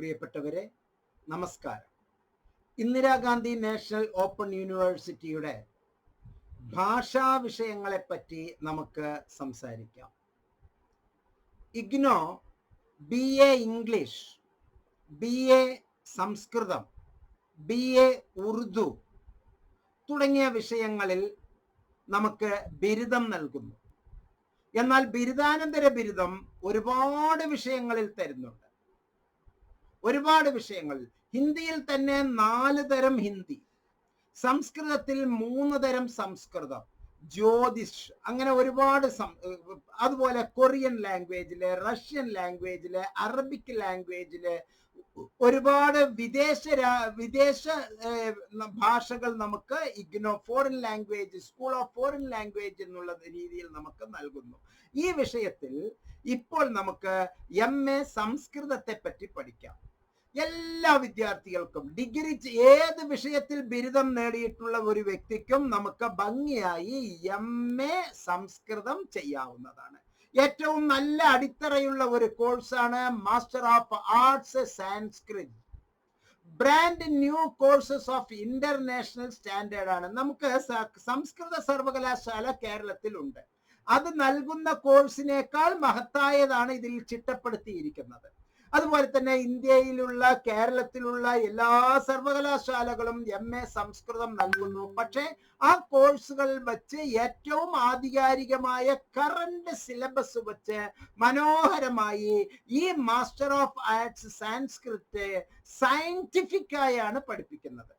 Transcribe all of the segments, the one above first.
പ്രിയപ്പെട്ടവരെ നമസ്കാരം. Indira Gandhi national open യൂണിവേഴ്സിറ്റിയുടെ ഭാഷാ വിഷയങ്ങളെപ്പറ്റി നമുക്ക് സംസാരിക്കാം. IGNOU B A English B A Sanskrit B A Urdu തുടങ്ങിയ വിഷയങ്ങളിൽ നമുക്ക് ബിരുദം നൽകുന്നു. എന്നാൽ ബിരുദാനന്തര ബിരുദം ഒരുപാട് വിഷയങ്ങളിൽ തരുന്നുണ്ട്. ഒരുപാട് വിഷയങ്ങൾ. ഹിന്ദിയിൽ തന്നെ നാല് തരം ഹിന്ദി. സംസ്കൃതത്തിൽ മൂന്ന് തരം സംസ്കൃതം. ജ്യോതിഷ് അങ്ങനെ ഒരുപാട് അതുപോലെ കൊറിയൻ ലാംഗ്വേജിൽ റഷ്യൻ ലാംഗ്വേജിൽ അറബിക് ലാംഗ്വേജിൽ ഒരുപാട് വിദേശ വിദേശ ഭാഷകൾ നമുക്ക് IGNOU foreign language school of foreign language എന്നുള്ള രീതിയിൽ നമുക്ക് നൽകുന്നു. ഈ വിഷയത്തിൽ ഇപ്പോൾ നമുക്ക് എം എ സംസ്കൃതത്തെ പറ്റി പഠിക്കാം. എല്ലാ വിദ്യാർത്ഥികൾക്കും ഡിഗ്രി ഏത് വിഷയത്തിൽ ബിരുദം നേടിയിട്ടുള്ള ഒരു വ്യക്തിക്കും നമുക്ക് ഭംഗിയായി എം എ സംസ്കൃതം ചെയ്യാവുന്നതാണ്. ഏറ്റവും നല്ല അടിത്തറയുള്ള ഒരു കോഴ്സാണ് master of arts Sanskrit brand new courses of international standard ആണ്. നമുക്ക് സംസ്കൃത സർവകലാശാല കേരളത്തിലുണ്ട്. അത് നൽകുന്ന കോഴ്സിനേക്കാൾ മഹത്തായതാണ് ഇതിൽ ചിട്ടപ്പെടുത്തിയിരിക്കുന്നത്. അതുപോലെ തന്നെ ഇന്ത്യയിലുള്ള കേരളത്തിലുള്ള എല്ലാ സർവകലാശാലകളും എം എ സംസ്കൃതം നൽകുന്നു. പക്ഷേ ആ കോഴ്സുകൾ വച്ച് ഏറ്റവും ആധികാരികമായ കറണ്ട് സിലബസ് വച്ച് മനോഹരമായി ഈ മാസ്റ്റർ ഓഫ് ആർട്സ് സാൻസ്ക്രിറ്റ് സയന്റിഫിക്കായാണ് പഠിപ്പിക്കുന്നത്.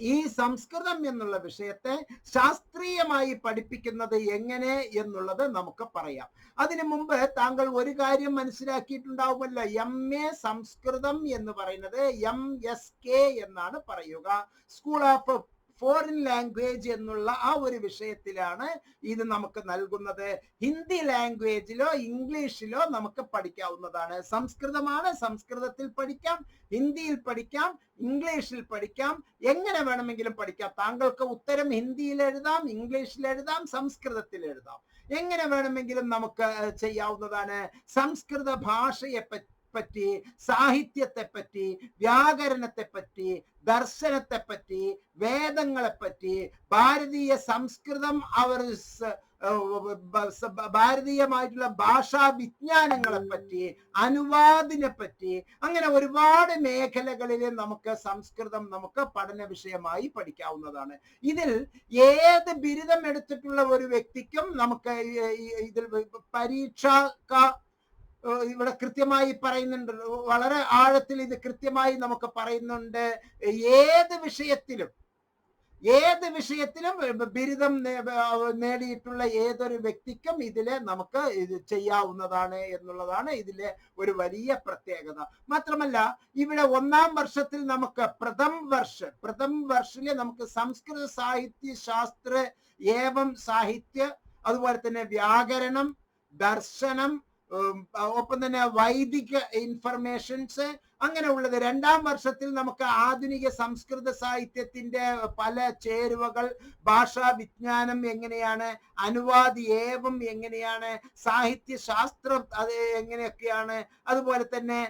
ഈ സംസ്കൃതം എന്നുള്ള വിഷയത്തെ ശാസ്ത്രീയമായി പഠിപ്പിക്കുന്നത് എങ്ങനെ എന്നുള്ളത് നമുക്ക് പറയാം. അതിനു മുമ്പ് താങ്കൾ ഒരു കാര്യം മനസ്സിലാക്കിയിട്ടുണ്ടാവുമല്ലോ. എം എ സംസ്കൃതം എന്ന് പറയുന്നത് എം എസ് കെ എന്നാണ് പറയുക. സ്കൂൾ ഓഫ് ഫോറിൻ ലാംഗ്വേജ് എന്നുള്ള ആ ഒരു വിഷയത്തിലാണ് ഇത് നമുക്ക് നൽകുന്നത്. ഹിന്ദി ലാംഗ്വേജിലോ ഇംഗ്ലീഷിലോ നമുക്ക് പഠിക്കാവുന്നതാണ്. സംസ്കൃതമാണ് സംസ്കൃതത്തിൽ പഠിക്കാം ഹിന്ദിയിൽ പഠിക്കാം ഇംഗ്ലീഷിൽ പഠിക്കാം. എങ്ങനെ വേണമെങ്കിലും പഠിക്കാം. താങ്കൾക്ക് ഉത്തരം ഹിന്ദിയിൽ എഴുതാം ഇംഗ്ലീഷിൽ എഴുതാം സംസ്കൃതത്തിൽ എഴുതാം. എങ്ങനെ വേണമെങ്കിലും നമുക്ക് ചെയ്യാവുന്നതാണ്. സംസ്കൃത ഭാഷയെ പറ്റി പറ്റി സാഹിത്യത്തെ പറ്റി വ്യാകരണത്തെ പറ്റി ദർശനത്തെ പറ്റി വേദങ്ങളെ പറ്റി ഭാരതീയ സംസ്കൃതം അവർ ഭാരതീയമായിട്ടുള്ള ഭാഷാ വിജ്ഞാനങ്ങളെ പറ്റി അനുവാദിനെ പറ്റി അങ്ങനെ ഒരുപാട് മേഖലകളിൽ നമുക്ക് സംസ്കൃതം നമുക്ക് പഠന വിഷയമായി പഠിക്കാവുന്നതാണ്. ഇതിൽ ഏത് ബിരുദം എടുത്തിട്ടുള്ള ഒരു വ്യക്തിക്കും നമുക്ക് ഇതിൽ പരീക്ഷ ഇവിടെ കൃത്യമായി പറയുന്നുണ്ട്. വളരെ ആഴത്തിൽ ഇത് കൃത്യമായി നമുക്ക് പറയുന്നുണ്ട്. ഏത് വിഷയത്തിലും ഏത് വിഷയത്തിലും ബിരുദം നേടിയിട്ടുള്ള ഏതൊരു വ്യക്തിക്കും ഇതിലെ നമുക്ക് ഇത് ചെയ്യാവുന്നതാണ് എന്നുള്ളതാണ് ഇതിലെ ഒരു വലിയ പ്രത്യേകത. മാത്രമല്ല ഇവിടെ ഒന്നാം വർഷത്തിൽ നമുക്ക് പ്രഥം വർഷ പ്രഥം വർഷിൽ നമുക്ക് സംസ്കൃത സാഹിത്യ ശാസ്ത്ര ഏവം സാഹിത്യ അതുപോലെ തന്നെ വ്യാകരണം ദർശനം ഒപ്പം തന്നെ വൈദിക ഇൻഫർമേഷൻസ് അങ്ങനെ ഉള്ളത് രണ്ടാം വർഷത്തിൽ നമുക്ക് ആധുനിക സംസ്കൃത സാഹിത്യത്തിന്റെ പല ചേരുവകൾ ഭാഷാ വിജ്ഞാനം എങ്ങനെയാണ് അനുവാദി ഏവം എങ്ങനെയാണ് സാഹിത്യ ശാസ്ത്രം അത് എങ്ങനെയൊക്കെയാണ് അതുപോലെ തന്നെ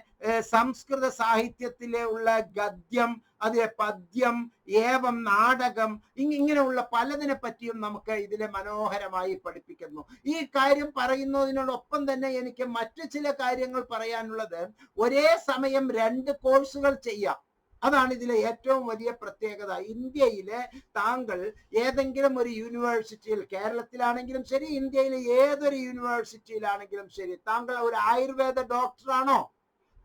സംസ്കൃത സാഹിത്യത്തിലെ ഉള്ള ഗദ്യം അതിലെ പദ്യം ഏവം നാടകം ഇങ്ങനെയുള്ള പലതിനെ പറ്റിയും നമുക്ക് ഇതിലെ മനോഹരമായി പഠിപ്പിക്കുന്നു. ഈ കാര്യം പറയുന്നതിനോടൊപ്പം തന്നെ എനിക്ക് മറ്റു ചില കാര്യങ്ങൾ പറയാനുള്ളത് ഒരേ സമയം രണ്ട് കോഴ്സുകൾ ചെയ്യാം. അതാണ് ഇതിലെ ഏറ്റവും വലിയ പ്രത്യേകത. ഇന്ത്യയിലെ താങ്കൾ ഏതെങ്കിലും ഒരു യൂണിവേഴ്സിറ്റിയിൽ കേരളത്തിലാണെങ്കിലും ശരി ഇന്ത്യയിലെ ഏതൊരു യൂണിവേഴ്സിറ്റിയിലാണെങ്കിലും ശരി താങ്കൾ ഒരു ആയുർവേദ ഡോക്ടറാണോ?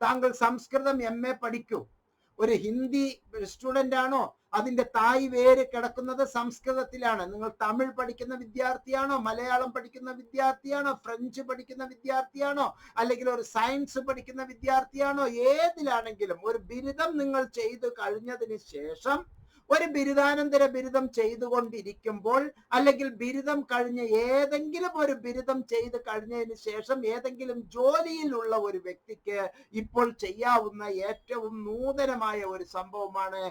താങ്കൾ സംസ്കൃതം എം എ പഠിക്കൂ. ഒരു ഹിന്ദി സ്റ്റുഡന്റ് ആണോ? അതിന്റെ തായ് വേര് കിടക്കുന്നത് സംസ്കൃതത്തിലാണ്. നിങ്ങൾ തമിഴ് പഠിക്കുന്ന വിദ്യാർത്ഥിയാണോ? മലയാളം പഠിക്കുന്ന വിദ്യാർത്ഥിയാണോ? ഫ്രഞ്ച് പഠിക്കുന്ന വിദ്യാർത്ഥിയാണോ? അല്ലെങ്കിൽ ഒരു സയൻസ് പഠിക്കുന്ന വിദ്യാർത്ഥിയാണോ? ഏതിലാണെങ്കിലും ഒരു ബിരുദം നിങ്ങൾ ചെയ്തു കഴിഞ്ഞതിന് ശേഷം ഒരു ബിരുദാനന്തര ബിരുദം ചെയ്തുകൊണ്ടിരിക്കുമ്പോൾ അല്ലെങ്കിൽ ബിരുദം കഴിഞ്ഞ ഏതെങ്കിലും ഒരു ബിരുദം ചെയ്ത് കഴിഞ്ഞതിന് ശേഷം ഏതെങ്കിലും ജോലിയിലുള്ള ഒരു വ്യക്തിക്ക് ഇപ്പോൾ ചെയ്യാവുന്ന ഏറ്റവും നൂതനമായ ഒരു സംഭവമാണ്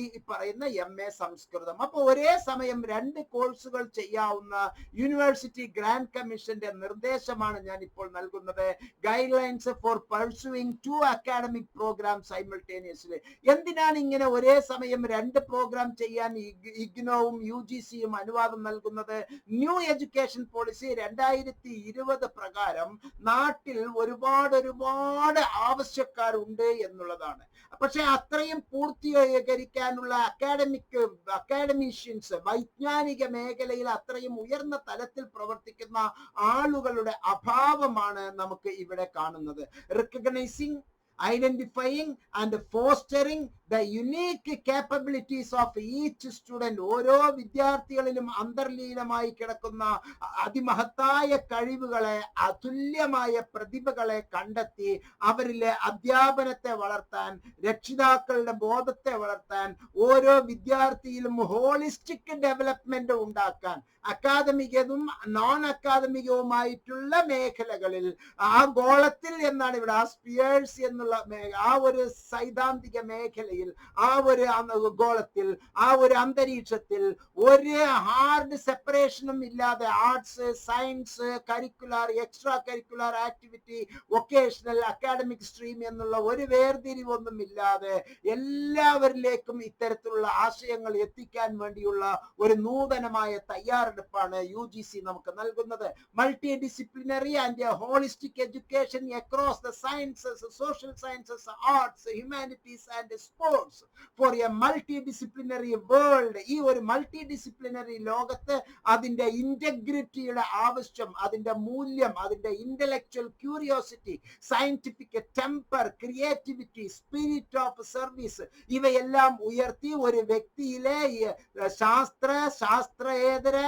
ഈ പറയുന്ന എം എ സംസ്കൃതം. അപ്പോൾ ഒരേ സമയം രണ്ട് കോഴ്സുകൾ ചെയ്യാവുന്ന യൂണിവേഴ്സിറ്റി ഗ്രാൻഡ് കമ്മീഷന്റെ നിർദ്ദേശമാണ് ഞാൻ ഇപ്പോൾ നൽകുന്നത്. Guidelines for pursuing two academic programme simultaneously. എന്തിനാണ് ഇങ്ങനെ ഒരേ സമയം രണ്ട് പ്രോഗ്രാം ചെയ്യാൻ ഇഗ്നോവും യു ജി സിയും അനുവാദം നൽകുന്നത്? ന്യൂ എഡ്യൂക്കേഷൻ പോളിസി രണ്ടായിരത്തി ഇരുപത് പ്രകാരം നാട്ടിൽ ഒരുപാട് ഒരുപാട് ആവശ്യക്കാരുണ്ട് എന്നുള്ളതാണ്. പക്ഷെ അത്രയും പൂർത്തീകരിക്കാനുള്ള അക്കാഡമിക് അക്കാഡമീഷ്യൻസ് വൈജ്ഞാനിക മേഖലയിൽ അത്രയും ഉയർന്ന തലത്തിൽ പ്രവർത്തിക്കുന്ന ആളുകളുടെ അഭാവമാണ് നമുക്ക് ഇവിടെ കാണുന്നത്. Recognising identifying and fostering the unique capabilities of each student ഓരോ വിദ്യാർത്ഥികളിലും അന്തർലീനമായി കിടക്കുന്ന അതിമഹത്തായ കഴിവുകളെ അതുല്യമായ പ്രതിഭകളെ കണ്ടെത്തി അവരിലെ അധ്യാപനത്തെ വളർത്താൻ രക്ഷിതാക്കളുടെ ബോധത്തെ വളർത്താൻ ഓരോ വിദ്യാർത്ഥിയിലും ഹോളിസ്റ്റിക് ഡെവലപ്മെന്റ് ഉണ്ടാക്കാൻ അക്കാദമികവും നോൺ അക്കാദമികവുമായിട്ടുള്ള മേഖലകളിൽ ആ ഗോളത്തിൽ എന്നാണ് ഇവിടെ ആ സ്പിയേഴ്സ് എന്നുള്ള മേ- ആ ഒരു സൈദ്ധാന്തിക മേഖലയിൽ ആ ഒരു ഗോളത്തിൽ ആ ഒരു അന്തരീക്ഷത്തിൽ ഒരു ഹാർഡ് സെപ്പറേഷനും ഇല്ലാതെ arts science curricular extra curricular activity vocational academic stream എന്നുള്ള ഒരു വേർതിരിവൊന്നും ഇല്ലാതെ എല്ലാവരിലേക്കും ഇത്തരത്തിലുള്ള ആശയങ്ങൾ എത്തിക്കാൻ വേണ്ടിയുള്ള ഒരു നൂതനമായ തയ്യാറെടുപ്പാണ് യു ജി സി നമുക്ക് നൽകുന്നത്. Multidisciplinary and holistic education across the sciences social sciences arts humanities and sports for a a multidisciplinary world ഈ ഒരു മൾട്ടിഡിസിപ്ലിനറി ലോകത്ത് അതിന്റെ ഇന്റഗ്രിറ്റിയുടെ ആവശ്യം അതിന്റെ മൂല്യം അതിന്റെ intellectual curiosity scientific temper creativity spirit of service ഇവയെല്ലാം ഉയർത്തി ഒരു വ്യക്തിയിലെ ശാസ്ത്ര ശാസ്ത്രേതര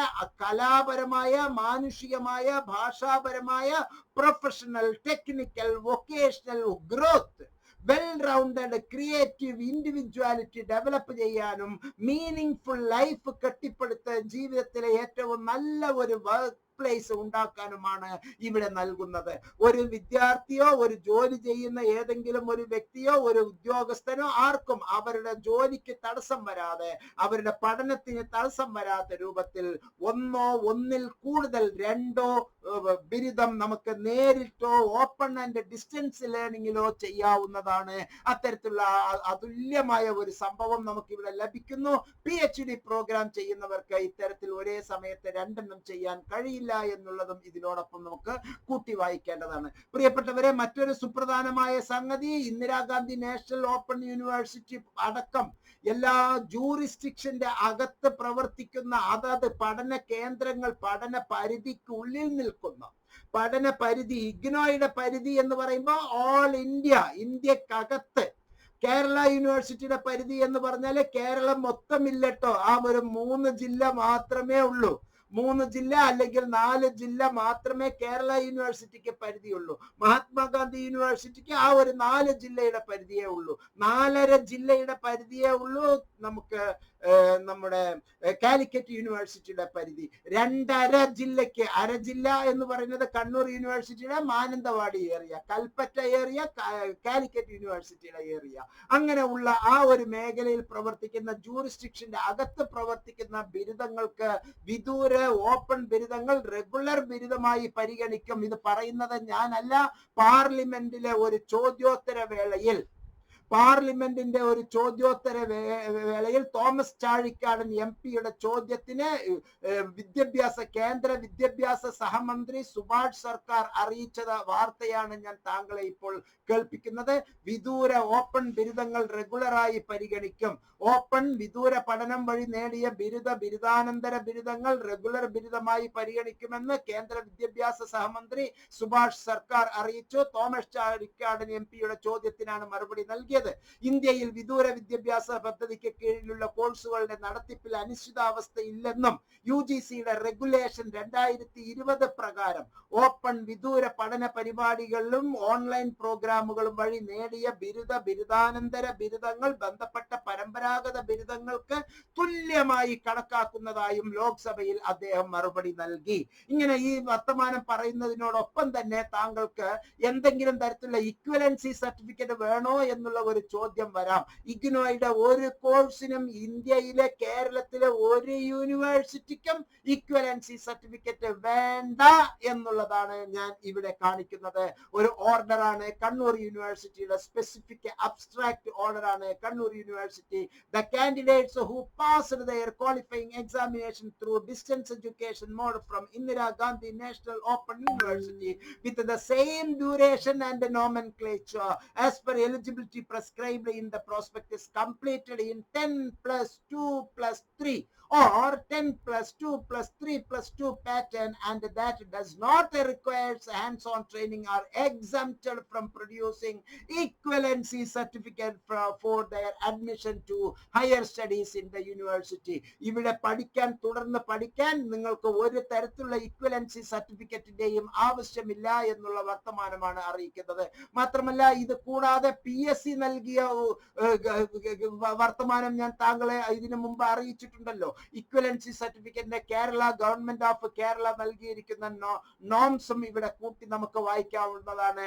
കലാപരമായ മാനുഷികമായ ഭാഷാപരമായ professional technical vocational growth well rounded creative individuality develop ചെയ്യാനും മീനിങ് ഫുൾ ലൈഫ് കെട്ടിപ്പടുത്ത ജീവിതത്തിലെ ഏറ്റവും നല്ല ഒരു വർക്ക് പ്ലേസ് ഉണ്ടാക്കാനുമാണ് ഇവിടെ നൽകുന്നത്. ഒരു വിദ്യാർത്ഥിയോ ഒരു ജോലി ചെയ്യുന്ന ഏതെങ്കിലും ഒരു വ്യക്തിയോ ഒരു ഉദ്യോഗസ്ഥനോ ആർക്കും അവരുടെ ജോലിക്ക് തടസ്സം വരാതെ അവരുടെ പഠനത്തിന് തടസ്സം വരാത്ത രൂപത്തിൽ ഒന്നോ ഒന്നിൽ കൂടുതൽ രണ്ടോ ബിരുദം നമുക്ക് നേരിട്ടോ ഓപ്പൺ ആൻഡ് ഡിസ്റ്റൻസ് ലേണിങ്ങിലോ ചെയ്യാവുന്നതാണ്. അത്തരത്തിലുള്ള അതുല്യമായ ഒരു സംഭവം നമുക്ക് ഇവിടെ ലഭിക്കുന്നു. പി എച്ച് ഡി പ്രോഗ്രാം ചെയ്യുന്നവർക്ക് ഇത്തരത്തിൽ ഒരേ സമയത്ത് രണ്ടെണ്ണം ചെയ്യാൻ കഴിയില്ല. എന്നുള്ളതും ഇതിനോടൊപ്പം നമുക്ക് കൂട്ടി വായിക്കേണ്ടതാണ്. പ്രിയപ്പെട്ടവരെ മറ്റൊരു സുപ്രധാനമായ സംഗതി ഇന്ദിരാഗാന്ധി നാഷണൽ ഓപ്പൺ യൂണിവേഴ്സിറ്റി അടക്കം എല്ലാ ജൂറിസ്റ്റിക്ഷന്റെ അകത്ത് പ്രവർത്തിക്കുന്ന അതത് പഠന കേന്ദ്രങ്ങൾ പഠന പരിധിക്കുള്ളിൽ നിൽക്കുന്ന പഠന പരിധി ഇഗ്നോയുടെ പരിധി എന്ന് പറയുമ്പോൾ ഓൾ ഇന്ത്യ ഇന്ത്യക്കകത്ത് കേരള യൂണിവേഴ്സിറ്റിയുടെ പരിധി എന്ന് പറഞ്ഞാൽ കേരളം മൊത്തമില്ലട്ടോ ആ ഒരു മൂന്ന് ജില്ല മാത്രമേ ഉള്ളൂ. മൂന്ന് ജില്ല അല്ലെങ്കിൽ നാല് ജില്ല മാത്രമേ കേരള യൂണിവേഴ്സിറ്റിക്ക് പരിധിയുള്ളൂ. മഹാത്മാഗാന്ധി യൂണിവേഴ്സിറ്റിക്ക് ആ ഒരു നാല് ജില്ലയുടെ പരിധിയേ ഉള്ളൂ. നാലര ജില്ലയുടെ പരിധിയേ ഉള്ളൂ നമുക്ക് നമ്മുടെ കാലിക്കറ്റ് യൂണിവേഴ്സിറ്റിയുടെ പരിധി. രണ്ടര ജില്ലയ്ക്ക് അര ജില്ല എന്ന് പറയുന്നത് കണ്ണൂർ യൂണിവേഴ്സിറ്റിയുടെ മാനന്തവാടി ഏരിയ കൽപ്പറ്റ ഏരിയ കാലിക്കറ്റ് യൂണിവേഴ്സിറ്റിയുടെ ഏരിയ അങ്ങനെ ഉള്ള ആ ഒരു മേഖലയിൽ പ്രവർത്തിക്കുന്ന ജൂറിസ്ട്രിക്ഷന്റെ അകത്ത് പ്രവർത്തിക്കുന്ന ബിരുദങ്ങൾക്ക് വിദൂര ഓപ്പൺ ബിരുദങ്ങൾ റെഗുലർ ബിരുദമായി പരിഗണിക്കും. ഇത് പറയുന്നത് ഞാനല്ല പാർലമെന്റിലെ ഒരു ചോദ്യോത്തര വേളയിൽ പാർലമെന്റിന്റെ ഒരു ചോദ്യോത്തര വേളയിൽ തോമസ് ചാഴിക്കാടൻ എം പിയുടെ ചോദ്യത്തിന് വിദ്യാഭ്യാസ കേന്ദ്ര വിദ്യാഭ്യാസ സഹമന്ത്രി സുഭാഷ് സർക്കാർ അറിയിച്ചത് വാർത്തയാണ് ഞാൻ താങ്കളെ ഇപ്പോൾ കേൾപ്പിക്കുന്നത്. വിദൂര ഓപ്പൺ ബിരുദങ്ങൾ റെഗുലറായി പരിഗണിക്കും. ഓപ്പൺ വിദൂര പഠനം വഴി നേടിയ ബിരുദ ബിരുദാനന്തര ബിരുദങ്ങൾ റെഗുലർ ബിരുദമായി പരിഗണിക്കുമെന്ന് കേന്ദ്ര വിദ്യാഭ്യാസ സഹമന്ത്രി സുഭാഷ് സർക്കാർ അറിയിച്ചു. തോമസ് ചാഴിക്കാടൻ എം പിയുടെ ചോദ്യത്തിനാണ് മറുപടി നൽകിയത്. ആദ്യത്തേത് ഇന്ത്യയിൽ വിദൂര വിദ്യാഭ്യാസ പദ്ധതിക്ക് കീഴിലുള്ള കോഴ്സുകളുടെ നടത്തിപ്പിൽ അനിശ്ചിതാവസ്ഥ ഇല്ലെന്നും യു ജി സിയുടെ റെഗുലേഷൻ രണ്ടായിരത്തി ഇരുപത് പ്രകാരം ഓപ്പൺ വിദൂര പഠന പരിപാടികളിലും ഓൺലൈൻ പ്രോഗ്രാമുകളും വഴി നേടിയ ബിരുദ ബിരുദാനന്തര ബിരുദങ്ങൾ ബന്ധപ്പെട്ട പരമ്പരാഗത ബിരുദങ്ങൾക്ക് തുല്യമായി കണക്കാക്കുന്നതായും ലോക്സഭയിൽ അദ്ദേഹം മറുപടി നൽകി. ഇങ്ങനെ ഈ വർത്തമാനം പറയുന്നതിനോടൊപ്പം തന്നെ താങ്കൾക്ക് എന്തെങ്കിലും തരത്തിലുള്ള ഇക്വലൻസി സർട്ടിഫിക്കറ്റ് വേണോ എന്നുള്ള ഒരു ചോദ്യം വരാം. ഇഗ്നോയുടെ ഒരു കോഴ്സിനും ഇന്ത്യയിലെ കേരളത്തിലെ ഒരു യൂണിവേഴ്സിറ്റിക്കും ഇക്വലൻസി സർട്ടിഫിക്കറ്റ് വേണ്ട എന്നുള്ളതാണ് ഞാൻ ഇവിടെ കാണിക്കുന്നത്. ഒരു ഓർഡറാണ് കണ്ണൂർ യൂണിവേഴ്സിറ്റിയുടെ specific abstract ഓർഡറാണ് Kannur university. The candidates who passed their qualifying examination through distance education mode from Indira Gandhi national open university with the same duration and nomenclature as per eligibility prescribed in the prospectus completed in 10 plus 2 plus 3 or 10 plus 2 plus 3 plus 2 pattern and that does not require hands-on training are exempted from producing equivalency certificate for, for their admission to higher studies in the university ഇവിടെ പഠിക്കാൻ തുടർന്ന് പഠിക്കാൻ നിങ്ങൾക്ക് ഒരു തരത്തിലുള്ള equivalency സർട്ടിഫിക്കറ്റിന്റെയും ആവശ്യമില്ല എന്നുള്ള വർത്തമാനമാണ് അറിയിക്കുന്നത് മാത്രമല്ല ഇത് കൂടാതെ പി എസ് സി നൽകിയ വർത്തമാനം ഞാൻ താങ്കളെ ഇതിനു മുമ്പ് അറിയിച്ചിട്ടുണ്ടല്ലോ ഇക്വലൻസി സർട്ടിഫിക്കറ്റിന്റെ കേരള ഗവൺമെന്റ് ഓഫ് കേരള നൽകിയിരിക്കുന്ന നോംസും ഇവിടെ കൂട്ടി നമുക്ക് വായിക്കാവുന്നതാണ്.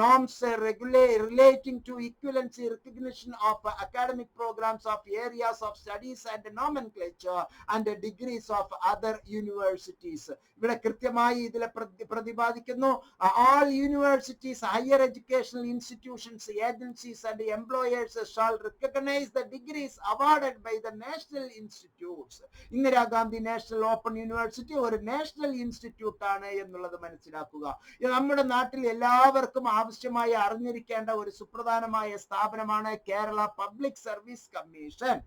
Norms regulations relating to equivalence recognition of academic programs of areas of studies and nomenclature and degrees of other universities ഇവിടെ കൃത്യമായി ഇതിലെ പ്രതിപാദിക്കുന്നു. All universities higher educational institutions agencies and employers shall shall the degrees degrees by the national national institutes. Indira Gandhi national open university ഒരു national institute ആണ് എന്നുള്ളത് മനസ്സിലാക്കുക. നമ്മുടെ നാട്ടിൽ എല്ലാവർക്കും ആവശ്യമായി അറിഞ്ഞിരിക്കേണ്ട ഒരു സുപ്രധാനമായ സ്ഥാപനമാണ് Kerala public service commission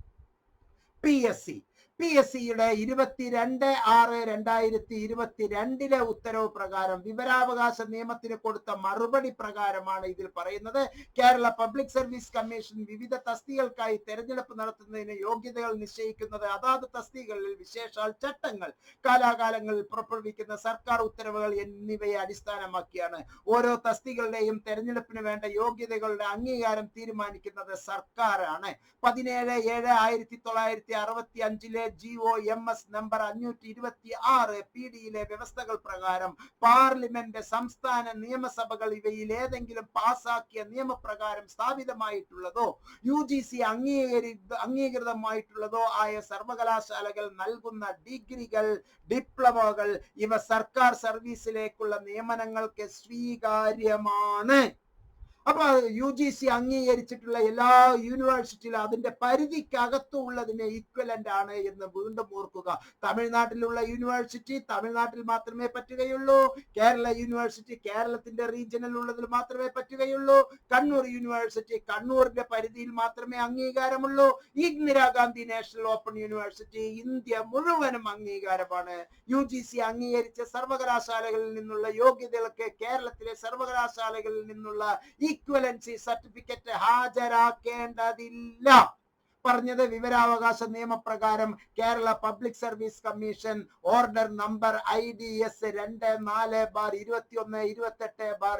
P S C P S സിയുടെ ഇരുപത്തിരണ്ട് ആറ് രണ്ടായിരത്തി ഇരുപത്തിരണ്ടിലെ ഉത്തരവ് പ്രകാരം വിവരാവകാശ നിയമത്തിന് കൊടുത്ത മറുപടി പ്രകാരമാണ് ഇതിൽ പറയുന്നത്. കേരള പബ്ലിക് സർവീസ് കമ്മീഷൻ വിവിധ തസ്തികൾക്കായി തെരഞ്ഞെടുപ്പ് നടത്തുന്നതിന് യോഗ്യതകൾ നിശ്ചയിക്കുന്നത് അതാത് തസ്തികകളിൽ വിശേഷാൽ ചട്ടങ്ങൾ കാലാകാലങ്ങളിൽ പുറപ്പെടുവിക്കുന്ന സർക്കാർ ഉത്തരവുകൾ എന്നിവയെ അടിസ്ഥാനമാക്കിയാണ്. ഓരോ തസ്തികളുടെയും തെരഞ്ഞെടുപ്പിന് വേണ്ട യോഗ്യതകളുടെ അംഗീകാരം തീരുമാനിക്കുന്നത് സർക്കാരാണ്. പതിനേഴ് ഏഴ് ആയിരത്തി തൊള്ളായിരത്തി അറുപത്തി അഞ്ചിലെ G O M S number അഞ്ഞൂറ്റി ഇരുപത്തി ആറ് പി ഡിയിലെ വ്യവസ്ഥകൾ പ്രകാരം പാർലമെന്റ് സംസ്ഥാന നിയമസഭകൾ ഇവയിൽ ഏതെങ്കിലും പാസാക്കിയ നിയമപ്രകാരം സ്ഥാപിതമായിട്ടുള്ളതോ യു ജി സി അംഗീകരി അംഗീകൃതമായിട്ടുള്ളതോ ആയ സർവകലാശാലകൾ നൽകുന്ന ഡിഗ്രികൾ ഡിപ്ലോമകൾ ഇവ സർക്കാർ സർവീസിലേക്കുള്ള നിയമനങ്ങൾക്ക് സ്വീകാര്യമാണ്. അപ്പൊ യു ജി സി അംഗീകരിച്ചിട്ടുള്ള എല്ലാ യൂണിവേഴ്സിറ്റിയിലും അതിന്റെ പരിധിക്കകത്തുള്ളതിന് ഈക്വലന്റ് ആണ് എന്ന് വീണ്ടും ഓർക്കുക. തമിഴ്നാട്ടിലുള്ള യൂണിവേഴ്സിറ്റി തമിഴ്നാട്ടിൽ മാത്രമേ പറ്റുകയുള്ളൂ. കേരള യൂണിവേഴ്സിറ്റി കേരളത്തിന്റെ റീജിയനിൽ ഉള്ളതിൽ മാത്രമേ പറ്റുകയുള്ളൂ. കണ്ണൂർ യൂണിവേഴ്സിറ്റി കണ്ണൂരിന്റെ പരിധിയിൽ മാത്രമേ അംഗീകാരമുള്ളൂ. Indira Gandhi national open university India മുഴുവനും അംഗീകാരമാണ്. യു ജി സി അംഗീകരിച്ച സർവകലാശാലകളിൽ നിന്നുള്ള യോഗ്യതകൾക്ക് കേരളത്തിലെ സർവകലാശാലകളിൽ നിന്നുള്ള ഈക്വലൻസി സർട്ടിഫിക്കറ്റ് ഹാജരാക്കേണ്ടതില്ല. പറഞ്ഞത് വിവരാവകാശ നിയമപ്രകാരം Kerala public service commission order number I D S രണ്ട് നാല് ബാർ ഇരുപത്തി ഒന്ന് ഇരുപത്തെട്ട് ബാർ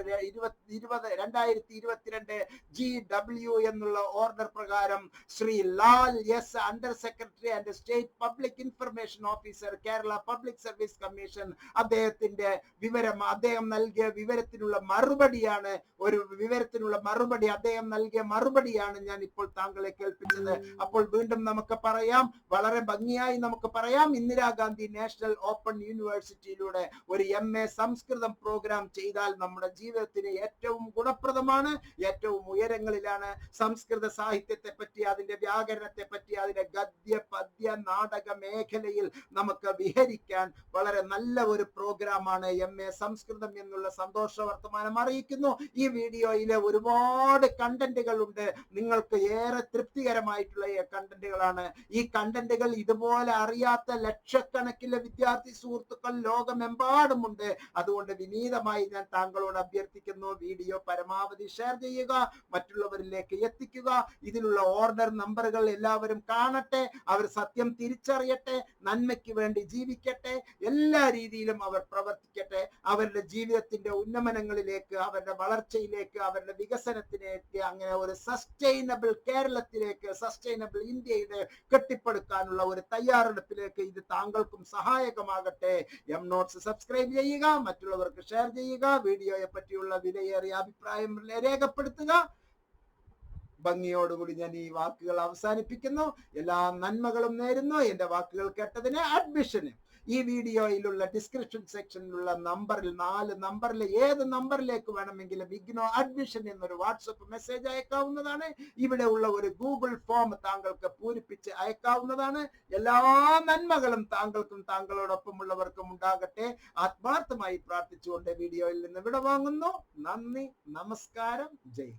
ഇരുപത് രണ്ടായിരത്തി ഇരുപത്തിരണ്ട് ജി ഡബ്ല്യു എന്നുള്ള ഓർഡർ പ്രകാരം Shri Lal S under secretary and state public information officer Kerala public service commission അദ്ദേഹത്തിന്റെ വിവരം അദ്ദേഹം നൽകിയ വിവരത്തിനുള്ള മറുപടിയാണ് ഒരു വിവരത്തിനുള്ള മറുപടി അദ്ദേഹം നൽകിയ മറുപടിയാണ് ഞാൻ ഇപ്പോൾ താങ്കളെ കേൾപ്പിച്ചത്. അപ്പോൾ വീണ്ടും നമുക്ക് പറയാം. വളരെ ഭംഗിയായി നമുക്ക് പറയാം. ഇന്ദിരാഗാന്ധി നാഷണൽ ഓപ്പൺ യൂണിവേഴ്സിറ്റിയിലൂടെ ഒരു എം എ സംസ്കൃതം പ്രോഗ്രാം ചെയ്താൽ നമ്മുടെ ജീവിതത്തിന് ഏറ്റവും ഗുണപ്രദമാണ് ഏറ്റവും ഉയരങ്ങളിലാണ് സംസ്കൃത സാഹിത്യത്തെ പറ്റി അതിന്റെ വ്യാകരണത്തെ പറ്റി അതിന്റെ ഗദ്യ പദ്യ നാടക മേഖലയിൽ നമുക്ക് വിഹരിക്കാൻ വളരെ നല്ല ഒരു പ്രോഗ്രാമാണ് എം എ സംസ്കൃതം എന്നുള്ള സന്തോഷ വർത്തമാനം അറിയിക്കുന്നു. ഈ വീഡിയോയിലെ ഒരുപാട് കണ്ടന്റുകൾ ഉണ്ട് നിങ്ങൾക്ക് ഏറെ തൃപ്തികരമായിട്ടുള്ള കണ്ടന്റുകളാണ്. ഈ കണ്ടന്റുകൾ ഇതുപോലെ അറിയാത്ത ലക്ഷക്കണക്കിലെ വിദ്യാർത്ഥി സുഹൃത്തുക്കൾ ലോകമെമ്പാടുമുണ്ട്. അതുകൊണ്ട് വിനീതമായി ഞാൻ താങ്കളോട് അഭ്യർത്ഥിക്കുന്നു വീഡിയോ പരമാവധി ഷെയർ ചെയ്യുക മറ്റുള്ളവരിലേക്ക് എത്തിക്കുക. ഇതിലുള്ള ഓർഡർ നമ്പറുകൾ എല്ലാവരും കാണട്ടെ അവർ സത്യം തിരിച്ചറിയട്ടെ നന്മയ്ക്ക് വേണ്ടി ജീവിക്കട്ടെ എല്ലാ രീതിയിലും അവർ പ്രവർത്തിക്കട്ടെ. അവരുടെ ജീവിതത്തിന്റെ ഉന്നമനങ്ങളിലേക്ക് അവരുടെ വളർച്ചയിലേക്ക് അവരുടെ വികസനത്തിലേക്ക് അങ്ങനെ ഒരു സസ്റ്റൈനബിൾ കേരളത്തിലേക്ക് സസ്റ്റൈനബിൾ ഇന്ത്യയുടെ കെട്ടിപ്പടുക്കാനുള്ള ഒരു തയ്യാറെടുപ്പിലേക്ക് ഇത് താങ്കൾക്കും സഹായകമാകട്ടെ. എം നോട്ട്സ് സബ്സ്ക്രൈബ് ചെയ്യുക മറ്റുള്ളവർക്ക് ഷെയർ ചെയ്യുക വീഡിയോയെ പറ്റിയുള്ള വിലയേറിയ അഭിപ്രായം രേഖപ്പെടുത്തുക. ഭംഗിയോടുകൂടി ഞാൻ ഈ വാക്കുകൾ അവസാനിപ്പിക്കുന്നു. എല്ലാ നന്മകളും നേരുന്നു. എന്റെ വാക്കുകൾ കേട്ടതിന് അഡ്മിഷന് ഈ വീഡിയോയിലുള്ള ഡിസ്ക്രിപ്ഷൻ സെക്ഷനിലുള്ള നമ്പറിൽ നാല് നമ്പറിൽ ഏത് നമ്പറിലേക്ക് വേണമെങ്കിലും വിഗ്നോ അഡ്മിഷൻ എന്നൊരു വാട്സപ്പ് മെസ്സേജ് അയക്കാവുന്നതാണ്. ഇവിടെ ഉള്ള ഒരു ഗൂഗിൾ ഫോം താങ്കൾക്ക് പൂരിപ്പിച്ച് അയക്കാവുന്നതാണ്. എല്ലാ നന്മകളും താങ്കൾക്കും താങ്കളോടൊപ്പമുള്ളവർക്കും ഉണ്ടാകട്ടെ. ആത്മാർത്ഥമായി പ്രാർത്ഥിച്ചുകൊണ്ട് വീഡിയോയിൽ നിന്ന് വിടവാങ്ങുന്നു. നന്ദി നമസ്കാരം. ജയ്